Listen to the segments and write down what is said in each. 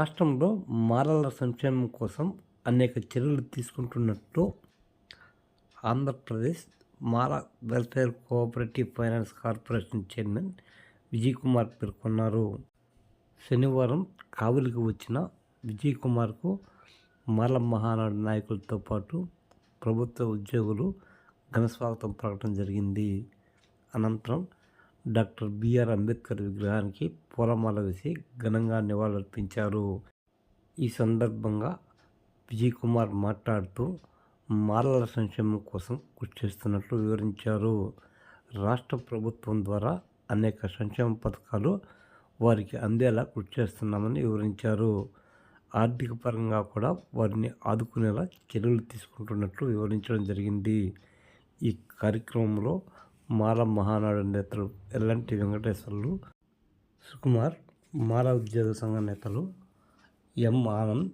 రాష్ట్రంలో మాలల సంక్షేమం కోసం అనేక చర్యలు తీసుకుంటున్నట్టు Andhra Pradesh Mala welfare cooperative finance corporation chairman Vijay Kumar పేర్కొన్నారు. శనివారం కావలికి వచ్చిన విజయ్ కుమార్కు మాల మహానాడు నాయకులతో పాటు ప్రభుత్వ ఉద్యోగులు ఘనస్వాగతం ప్రకటన జరిగింది. అనంతరం డాక్టర్ బిఆర్ అంబేద్కర్ విగ్రహానికి పూలమాల వేసి ఘనంగా నివాళులర్పించారు. ఈ సందర్భంగా విజయ్ కుమార్ మాట్లాడుతూ మాలల సంక్షేమం కోసం కృషి చేస్తున్నట్లు వివరించారు. రాష్ట్ర ప్రభుత్వం ద్వారా అనేక సంక్షేమ పథకాలు వారికి అందేలా కృషి చేస్తున్నామని వివరించారు. ఆర్థిక పరంగా కూడా వారిని ఆదుకునేలా చర్యలు తీసుకుంటున్నట్లు వివరించడం జరిగింది. ఈ కార్యక్రమంలో మాల మహానాడు నేతలు ఎల్లంటి వెంకటేశ్వర్లు సుకుమార్ మాల ఉద్యోగ సంఘ నేతలు ఎం ఆనంద్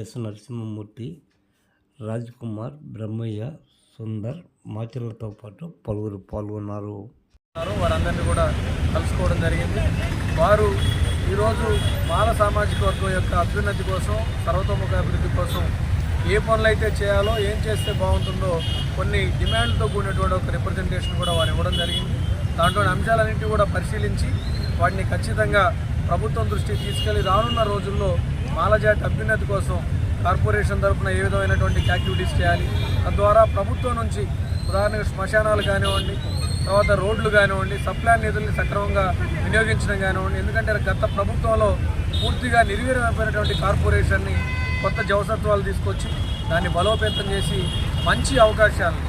ఎస్ నరసింహమూర్తి రాజ్ కుమార్ బ్రహ్మయ్య సుందర్ మాచర్లతో పాటు పలువురు పాల్గొన్నారు. వారందరినీ కూడా కలుసుకోవడం జరిగింది. వారు ఈరోజు మాల సామాజిక వర్గం యొక్క అభ్యున్నతి కోసం సర్వతోముఖ అభివృద్ధి కోసం ఏ పనులు అయితే చేయాలో ఏం చేస్తే బాగుంటుందో కొన్ని డిమాండ్లతో కూడినటువంటి ఒక రిప్రజెంటేషన్ కూడా వారు ఇవ్వడం జరిగింది. దాంట్లోని అంశాలన్నింటినీ కూడా పరిశీలించి వాటిని ఖచ్చితంగా ప్రభుత్వం దృష్టికి తీసుకెళ్ళి రానున్న రోజుల్లో మాలజాతి అభ్యున్నతి కోసం కార్పొరేషన్ తరఫున ఏ విధమైనటువంటి యాక్టివిటీస్ చేయాలి? తద్వారా ప్రభుత్వం నుంచి ఉదాహరణకు శ్మశానాలు కానివ్వండి తర్వాత రోడ్లు కానివ్వండి సప్లాన్ నిధుల్ని సక్రమంగా వినియోగించడం కానివ్వండి ఎందుకంటే గత ప్రభుత్వంలో పూర్తిగా నిర్వీర్యమైపోయినటువంటి కార్పొరేషన్ని కొత్త జవసత్వాలు తీసుకొచ్చి దాన్ని బలోపేతం చేసి మంచి అవకాశాలను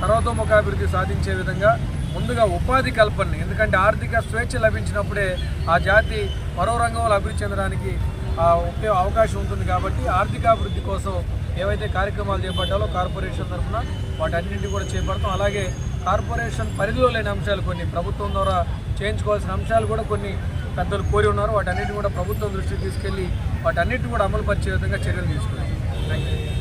సర్వతోముఖాభివృద్ధి సాధించే విధంగా ముందుగా ఉపాధి కల్పన ఎందుకంటే ఆర్థిక స్వేచ్ఛ లభించినప్పుడే ఆ జాతి మరో రంగంలో అభివృద్ధి చెందడానికి ఆ, ఉపయోగ అవకాశం ఉంటుంది కాబట్టి ఆర్థికాభివృద్ధి కోసం ఏవైతే కార్యక్రమాలు చేపట్టాలో కార్పొరేషన్ తరఫున వాటన్నింటినీ కూడా చేపడతాం. అలాగే కార్పొరేషన్ పరిధిలో లేని అంశాలు కొన్ని ప్రభుత్వం ద్వారా చేయించుకోవాల్సిన అంశాలు కూడా కొన్ని పెద్దలు కోరి ఉన్నారు వాటన్నిటిని కూడా ప్రభుత్వం దృష్టికి తీసుకెళ్ళి వాటన్నిటిని కూడా అమలుపరిచే విధంగా చర్యలు తీసుకున్నాం థ్యాంక్ యూ